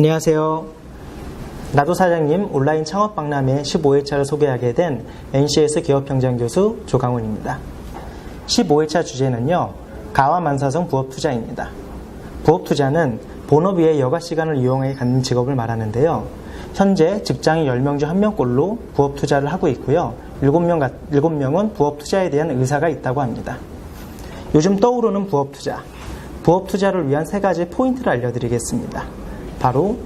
안녕하세요. 나도 사장님 온라인 창업 박람회 15회차를 소개하게 된 NCS 기업평장 교수 조강훈입니다. 15회차 주제는요, 가와 만사성 부업 투자입니다. 부업 투자는 본업 외에 여가 시간을 이용해 갖는 직업을 말하는데요. 현재 직장인 10명 중 1명꼴로 부업 투자를 하고 있고요. 7명, 7명은 부업 투자에 대한 의사가 있다고 합니다. 요즘 떠오르는 부업 투자. 부업 투자를 위한 세 가지 포인트를 알려드리겠습니다. 바로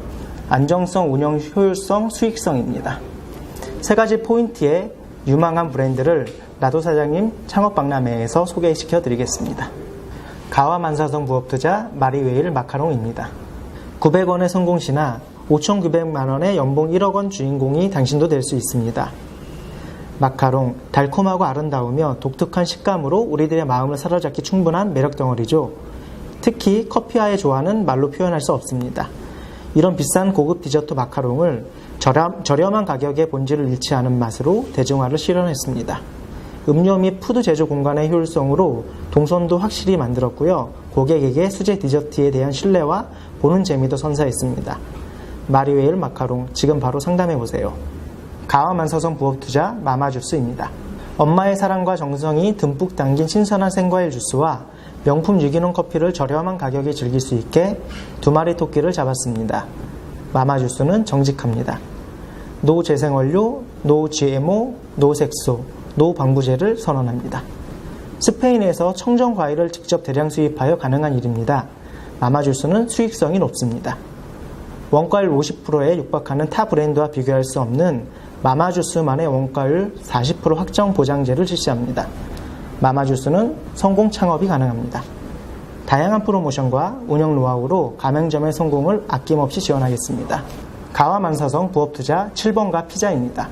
안정성, 운영 효율성, 수익성입니다. 세 가지 포인트의 유망한 브랜드를 나도 사장님 창업 박람회에서 소개시켜 드리겠습니다. 가와 만사성 부업 투자 마리웨일 마카롱입니다. 900원의 성공시나 5,900만 원의 연봉 1억 원 주인공이 당신도 될 수 있습니다. 마카롱, 달콤하고 아름다우며 독특한 식감으로 우리들의 마음을 사로잡기 충분한 매력 덩어리죠. 특히 커피와의 조화는 말로 표현할 수 없습니다. 이런 비싼 고급 디저트 마카롱을 저렴, 저렴한 가격에 본질을 잃지 않은 맛으로 대중화를 실현했습니다. 음료 및 푸드 제조 공간의 효율성으로 동선도 확실히 만들었고요. 고객에게 수제 디저트에 대한 신뢰와 보는 재미도 선사했습니다. 마리웨일 마카롱 지금 바로 상담해 보세요. 가와만사성 부업 투자 마마 주스입니다. 엄마의 사랑과 정성이 듬뿍 담긴 신선한 생과일 주스와 명품 유기농 커피를 저렴한 가격에 즐길 수 있게 두 마리 토끼를 잡았습니다. 마마주스는 정직합니다. 노 재생원료, 노 GMO, 노 색소, 노 방부제를 선언합니다. 스페인에서 청정 과일을 직접 대량 수입하여 가능한 일입니다. 마마주스는 수익성이 높습니다. 원가율 50%에 육박하는 타 브랜드와 비교할 수 없는 마마주스만의 원가율 40% 확정 보장제를 실시합니다. 마마주스는 성공 창업이 가능합니다. 다양한 프로모션과 운영 노하우로 가맹점의 성공을 아낌없이 지원하겠습니다. 가와 만사성 부업투자 7번가 피자입니다.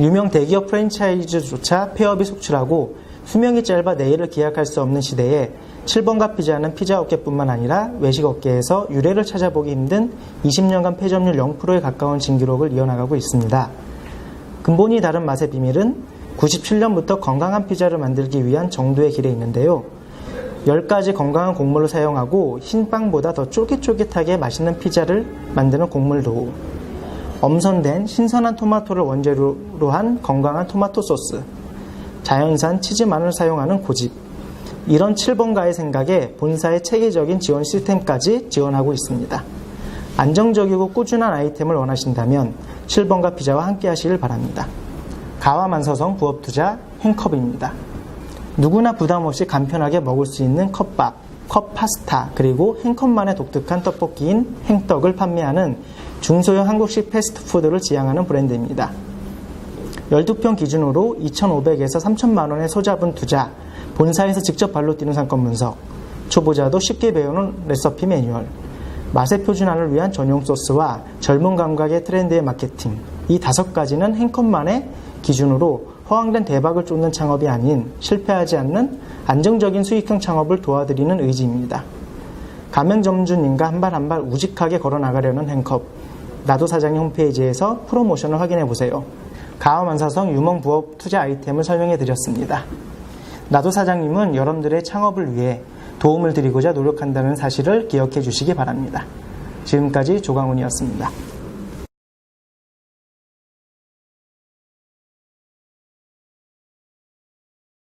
유명 대기업 프랜차이즈조차 폐업이 속출하고 수명이 짧아 내일을 기약할 수 없는 시대에 7번가 피자는 피자 업계뿐만 아니라 외식 업계에서 유례를 찾아보기 힘든 20년간 폐점률 0%에 가까운 진기록을 이어나가고 있습니다. 근본이 다른 맛의 비밀은 97년부터 건강한 피자를 만들기 위한 정도의 길에 있는데요. 10가지 건강한 곡물을 사용하고 흰빵보다 더 쫄깃쫄깃하게 맛있는 피자를 만드는 곡물 도우. 엄선된 신선한 토마토를 원재료로 한 건강한 토마토 소스. 자연산 치즈만을 사용하는 고집. 이런 7번가의 생각에 본사의 체계적인 지원 시스템까지 지원하고 있습니다. 안정적이고 꾸준한 아이템을 원하신다면 7번가 피자와 함께 하시길 바랍니다. 가와만서성 부업투자 행컵입니다. 누구나 부담 없이 간편하게 먹을 수 있는 컵밥, 컵 파스타, 그리고 행컵만의 독특한 떡볶이인 행떡을 판매하는 중소형 한국식 패스트푸드를 지향하는 브랜드입니다. 12평 기준으로 2,500에서 3,000만 원의 소자분 투자, 본사에서 직접 발로 뛰는 상권 분석, 초보자도 쉽게 배우는 레시피 매뉴얼, 맛의 표준화를 위한 전용 소스와 젊은 감각의 트렌드의 마케팅, 이 다섯 가지는 행컵만의 기준으로 허황된 대박을 쫓는 창업이 아닌 실패하지 않는 안정적인 수익형 창업을 도와드리는 의지입니다. 가맹점주님과 한 발 한 발 우직하게 걸어나가려는 행컵, 나도 사장님 홈페이지에서 프로모션을 확인해 보세요. 가와만사성 유먼 부업 투자 아이템을 설명해 드렸습니다. 나도 사장님은 여러분들의 창업을 위해 도움을 드리고자 노력한다는 사실을 기억해 주시기 바랍니다. 지금까지 조강훈이었습니다.